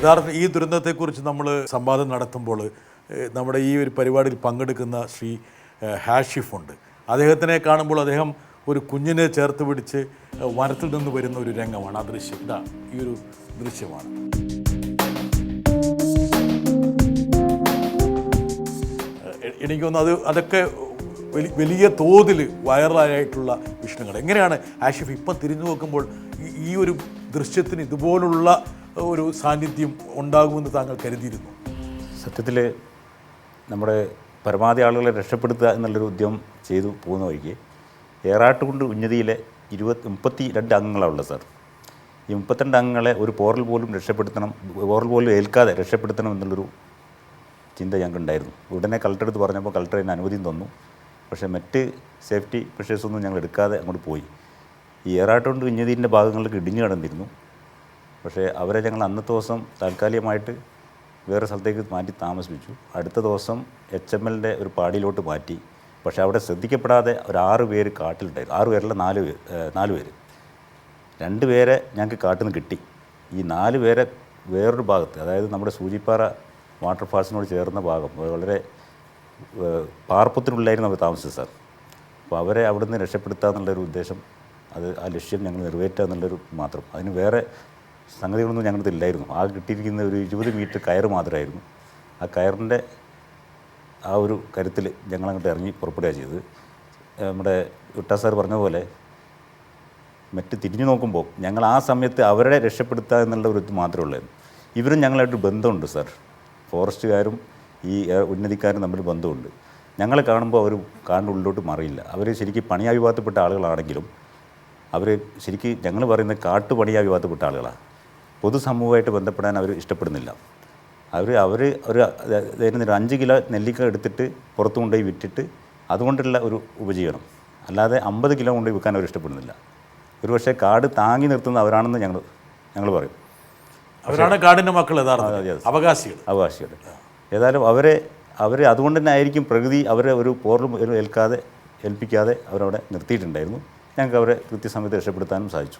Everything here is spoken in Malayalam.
യഥാർത്ഥ ഈ ദുരന്തത്തെക്കുറിച്ച് നമ്മൾ സംവാദം നടത്തുമ്പോൾ നമ്മുടെ ഈ ഒരു പരിപാടിയിൽ പങ്കെടുക്കുന്ന ശ്രീ ഹാഷിഫ് ഉണ്ട്. അദ്ദേഹത്തിനെ കാണുമ്പോൾ അദ്ദേഹം ഒരു കുഞ്ഞിനെ ചേർത്ത് പിടിച്ച് വനത്തിൽ നിന്ന് വരുന്ന ഒരു രംഗമാണ്. ആ ദൃശ്യം ഇതാ ഈ ഒരു ദൃശ്യമാണ്. എനിക്കൊന്ന് അത് അതൊക്കെ വലിയ തോതിൽ വൈറലായിട്ടുള്ള വിഷയങ്ങൾ. എങ്ങനെയാണ് ആഷിഫ് ഇപ്പം തിരിഞ്ഞു നോക്കുമ്പോൾ ഈ ഒരു ദൃശ്യത്തിന് ഇതുപോലുള്ള ഒരു സാന്നിധ്യം ഉണ്ടാകുമെന്ന് താങ്കൾ കരുതിയിരുന്നു. സത്യത്തിൽ നമ്മുടെ പരമാവധി ആളുകളെ രക്ഷപ്പെടുത്തുക എന്നുള്ളൊരു ഉദ്യമം ചെയ്തു പോകുന്ന വഴിക്ക് ഏറാട്ടുകുണ്ട് ഉന്നതിയിലെ ഇരുപത് മുപ്പത്തി രണ്ട് അംഗങ്ങളാണ് ഉള്ളത് സാർ. ഈ മുപ്പത്തിരണ്ട് അംഗങ്ങളെ ഒരു പോറൽ പോലും രക്ഷപ്പെടുത്തണം പോറൽ പോലും ഏൽക്കാതെ രക്ഷപ്പെടുത്തണം എന്നുള്ളൊരു ചിന്ത ഞങ്ങൾക്കുണ്ടായിരുന്നു. ഉടനെ കളക്ടർ എടുത്ത് പറഞ്ഞപ്പോൾ കളക്ടർ അതിന് അനുമതിയും തന്നു. പക്ഷേ മറ്റ് സേഫ്റ്റി മെഷേഴ്സൊന്നും ഞങ്ങൾ എടുക്കാതെ അങ്ങോട്ട് പോയി. ഈ ഏറാട്ടുകൊണ്ട് ഉന്നതിന്റെ ഭാഗങ്ങളിലേക്ക് ഇടിഞ്ഞു കിടന്നിരുന്നു. പക്ഷേ അവരെ ഞങ്ങൾ അന്നത്തെ ദിവസം താൽക്കാലികമായിട്ട് വേറെ സ്ഥലത്തേക്ക് മാറ്റി താമസിപ്പിച്ചു. അടുത്ത ദിവസം എച്ച് എം എല്ലിന്റെ ഒരു പാടിയിലോട്ട് മാറ്റി. പക്ഷേ അവിടെ ശ്രദ്ധിക്കപ്പെടാതെ ഒരു ആറ് പേര് കാട്ടിലുണ്ടായിരുന്നു. ആറ് പേരല്ല നാല് പേര് നാല് പേര്. രണ്ട് പേരെ ഞങ്ങൾക്ക് കാട്ടിൽ നിന്ന് കിട്ടി. ഈ നാല് പേരെ വേറൊരു ഭാഗത്ത് അതായത് നമ്മുടെ സൂചിപ്പാറ വാട്ടർഫാൾസിനോട് ചേർന്ന ഭാഗം വളരെ പാർപ്പത്തിനുള്ളിലായിരുന്നു അവർ താമസിച്ചത് സാർ. അപ്പോൾ അവരെ അവിടുന്ന് രക്ഷപ്പെടുത്തുക എന്നുള്ളൊരു ഉദ്ദേശം അത് ആ ലക്ഷ്യം ഞങ്ങൾ നിറവേറ്റുക എന്നുള്ളൊരു മാത്രം. അതിന് വേറെ സംഗതികളൊന്നും ഞങ്ങളുടെ ഇല്ലായിരുന്നു. ആ കിട്ടിയിരിക്കുന്ന ഒരു ഇരുപത് മീറ്റർ കയർ മാത്രമായിരുന്നു. ആ കയറിന്റെ ആ ഒരു കരുത്തിൽ ഞങ്ങളങ്ങോട്ട് ഇറങ്ങി പുറപ്പെടുക ചെയ്തത്. നമ്മുടെ വിട്ടാ സാർ പറഞ്ഞ പോലെ മറ്റ് തിരിഞ്ഞു നോക്കുമ്പോൾ ഞങ്ങൾ ആ സമയത്ത് അവരെ രക്ഷപ്പെടുത്തുക എന്നുള്ള ഒരു ഇത് മാത്രമേ ഉള്ളായിരുന്നു. ഇവരും ഞങ്ങളായിട്ട് ബന്ധമുണ്ട് സാർ. ഫോറസ്റ്റുകാരും ഈ ഉന്നതിക്കാരും തമ്മിൽ ബന്ധമുണ്ട്. ഞങ്ങളെ കാണുമ്പോൾ അവർ കാണുന്ന ഉള്ളിലോട്ട് മറിയില്ല. അവർ ശരിക്കും പണിയാവിഭാഗത്തിൽപ്പെട്ട ആളുകളാണെങ്കിലും അവർ ശരിക്കും ഞങ്ങൾ പറയുന്ന കാട്ടുപണിയാ വിഭാഗത്തിൽപ്പെട്ട ആളുകളാണ് പൊതുസമൂഹമായിട്ട് ബന്ധപ്പെടാൻ അവർ ഇഷ്ടപ്പെടുന്നില്ല. അവർ അവർ ഒരു ഒരു അഞ്ച് കിലോ നെല്ലിക്ക എടുത്തിട്ട് പുറത്തു കൊണ്ടുപോയി വിറ്റിട്ട് അതുകൊണ്ടുള്ള ഒരു ഉപജീവനം. അല്ലാതെ അമ്പത് കിലോ കൊണ്ടുപോയി വിൽക്കാൻ അവർ ഇഷ്ടപ്പെടുന്നില്ല. ഒരു പക്ഷേ കാട് താങ്ങി നിർത്തുന്ന അവരാണെന്ന് ഞങ്ങൾ ഞങ്ങൾ പറയും. അവരാണ് കാടിന്റെ മക്കൾ. അവകാശികൾ അവകാശികൾ ഏതായാലും അവരെ അവർ അതുകൊണ്ട് തന്നെ ആയിരിക്കും പ്രകൃതി അവരെ ഒരു ഒരു ഏൽക്കാതെ ഏൽപ്പിക്കാതെ അവരവിടെ നിർത്തിയിട്ടുണ്ടായിരുന്നു. ഞങ്ങൾക്ക് അവരെ കൃത്യസമയത്ത് രക്ഷപ്പെടുത്താനും സാധിച്ചു.